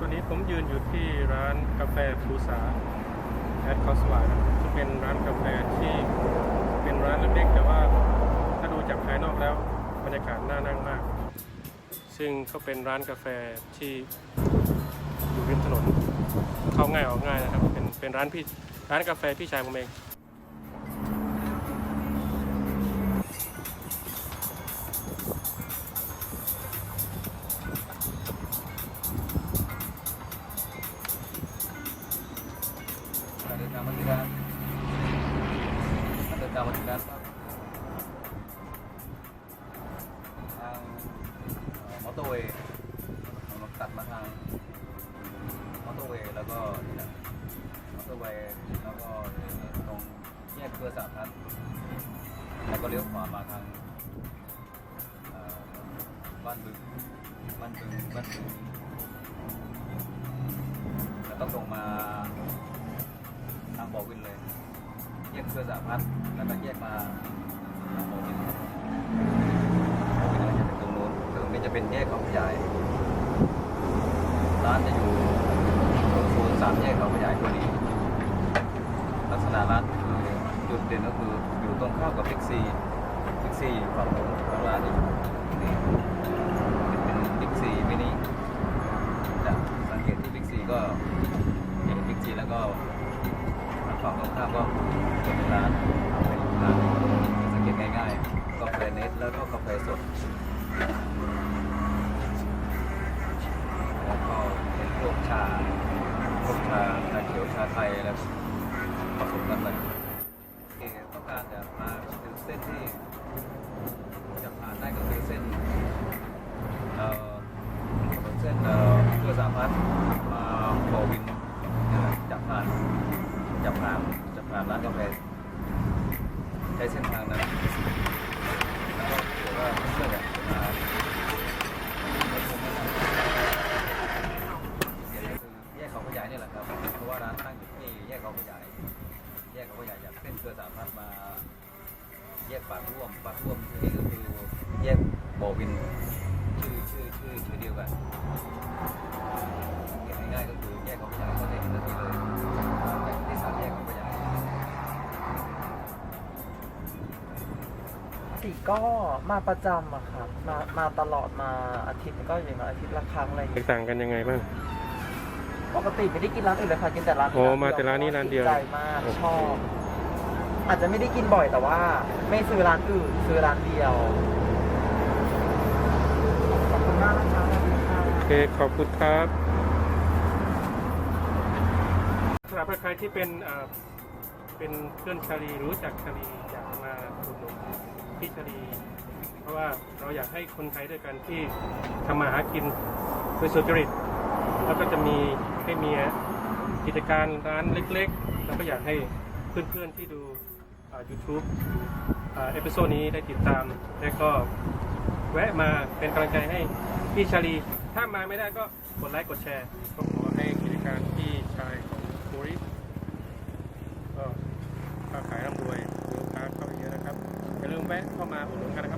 ตอนนี้ผมยืนอยู่ที่ร้านกาแฟภูษาแอดคอสวาซึ่งเป็นร้านกาแฟที่เป็นร้านเล็กๆแต่ว่าถ้าดูจากภายนอกแล้วบรรยากาศน่านั่งมาก ซึ่งก็เป็นร้านกาแฟที่อยู่ริมถนนเข้าง่ายออกง่ายนะครับ เป็นเป็นร้านพี่ร้านกาแฟพี่ชายผมเองางเอ่อมอเตอร์เวย์เราตัดมาทางมอเตอร์เวย์แล้วก็นี่แหละมอเตอร์เวย์แล้วก็ตรงแยกเครือสาพัฒน์แล้วก็เลี้ยวขวามาทางบ้านบึงบ้านบึงบ้านบึงแล้วก็ตรงมา เครือสาพัฒน์แล้วก็แยกมาทางบ่อวินบ่อวินอะไรจะเป็นตรงนู้นตรงนี้จะเป็นแยกเขาขยายร้านจะอยู่ตรงโซนสามแยกเขาขยายพอดีลักษณะร้านคือจุดเด่นก็คืออยู่ตรงข้ามกับบิ๊กซีบิ๊กซีอยู่ฝั่งนู้นแล้วร้านนี่เป็นบิ๊กซีมินิจะสังเกตที่บิ๊กซีก็เห็นบิ๊กซีแล้วก็ ฝั่งตรงข้ามก็เป็นร้านเป็นร้านสังเกตง่ายๆกาแฟเนสแล้วก็กาแฟสดแล้วก็เป็นพวกชาพวกชาชาเขียวชาไทยแล้วผสมกันไปเอ่อต้องการจะมาถึงเส้นที่ ผ่านจะผ่านร้านกาแฟใช้เส้นทางนั้นแล้วก็เดี๋ยวว่าเพื่อนๆอยากจะมาแนะนำเดี๋ยวก็คือแยกเขาขยายนี่แหละครับเพราะว่าร้านตั้งอยู่ที่แยกเขาขยาย แยกเขาขยายจากเส้นเกลือสามพันมา แยกปากร่วมปากร่วมที่นี่ก็คือแยกบ่อวินชื่อชื่อชื่อชื่อเดียวกัน ติก็มาประจำอะครับมามาตลอดมาอาทิตย์ก็อย่างน้อยอาทิตย์ละครั้งอะไรอย่างแตเงี้กยต่างกันยังไงบ้าง ปกติไม่ได้กินร้านอื่นเลยค่ะกินแต่ร้านโอ้มาแต่ร้านนี้ร้านเดียว ติใจมากชอบ อาจจะไม่ได้กินบ่อยแต่ว่า ไม่ซื้อร้านอื่นซื้อร้านเดียวขอบคุณมากนะคะสวัสดีค่ะ โอเคขอบคุณครับสำหรับใครที่เป็นเอ่อเป็นเพื่อนชาลีรู้จักชาลีอยากมาอุดหนุน พี่ชาลีเพราะว่าเราอยากให้คนไทยด้วยกันที่ทำมาหากินโดยสุจริต แล้วก็จะมีให้มีกิจการร้านเล็กๆ แล้วก็อยากให้เพื่อนๆที่ดูอ่า YouTube เอพิโซดนี้ได้ติดตาม และก็แวะมาเป็นกำลังใจให้พี่ชาลี ถ้ามาไม่ได้ก็กดไลค์กดแชร์ ก็ขอให้กิจการพี่ชายของโมริสก็ค้าขายำรวยมีลูกค้าเข้ามาเยอะนะครับอย่าลืม แวะเข้ามาอุดหนุนกันนะครับ